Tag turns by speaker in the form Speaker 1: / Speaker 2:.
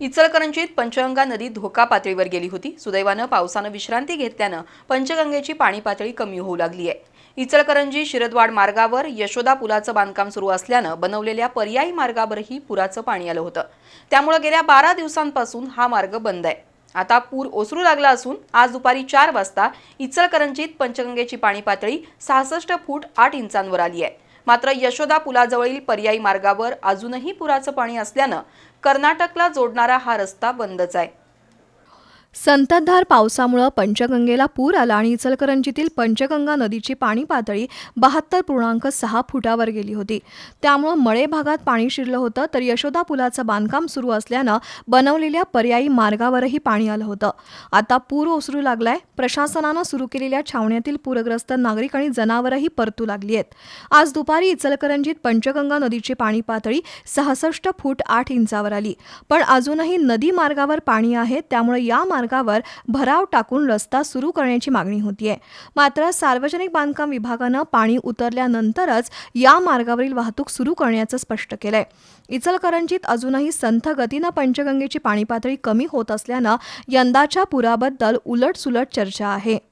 Speaker 1: इचलकरंजीत पंचगंगा नदी धोका पातळीवर गेली होती. सुदैवानं पावसानं विश्रांती घेतल्यानं पंचगंगेची पाणी पातळी कमी होऊ लागली आहे. इचलकरंजी शिरदवाड मार्गावर यशोदा पुलाचं बांधकाम सुरू असल्यानं बनवलेल्या पर्यायी मार्गावरही पुराचं पाणी आलं होतं. त्यामुळे गेल्या बारा दिवसांपासून हा मार्ग बंद आहे. आता पूर ओसरू लागला असून आज दुपारी चार वाजता इचलकरंजीत पंचगंगेची पाणी पातळी सहासष्ट फूट आठ इंचांवर आली आहे. मात्र यशोदा पुलाजवळील पर्यायी मार्गावर अजूनही पुराचं पाणी असल्यानं कर्नाटकला जोडणारा हा रस्ता बंदच आहे.
Speaker 2: संततधार पावसामुळं पंचगंगेला पूर आला आणि इचलकरंजीतील पंचगंगा नदीची पाणी पातळी बहात्तर पूर्णांक सहा फुटावर गेली होती. त्यामुळं मळे भागात पाणी शिरलं होतं तर यशोदा पुलाचं बांधकाम सुरू असल्यानं बनवलेल्या पर्यायी मार्गावरही पाणी आलं होतं. आता पूर ओसरू लागलाय. प्रशासनानं सुरू केलेल्या छावण्यातील पूरग्रस्त नागरिक आणि जनावरही परतू लागली आहेत. आज दुपारी इचलकरंजीत पंचगंगा नदीची पाणी पातळी सहासष्ट फूट आठ इंचावर आली. पण अजूनही नदी मार्गावर पाणी आहे त्यामुळे या मार्गावर भराव टाकून रस्ता सुरू करण्याची मागणी होतीये. मात्र सार्वजनिक बांधकाम विभागानं पाणी उतरल्यानंतरच या मार्गावरील वाहतूक सुरू करण्याचं स्पष्ट केलंय. इचलकरंजीत अजूनही संथ गतीनं पंचगंगेची पाणी पातळी कमी होत असल्यानं यंदाच्या पुराबद्दल उलटसुलट चर्चा आहे.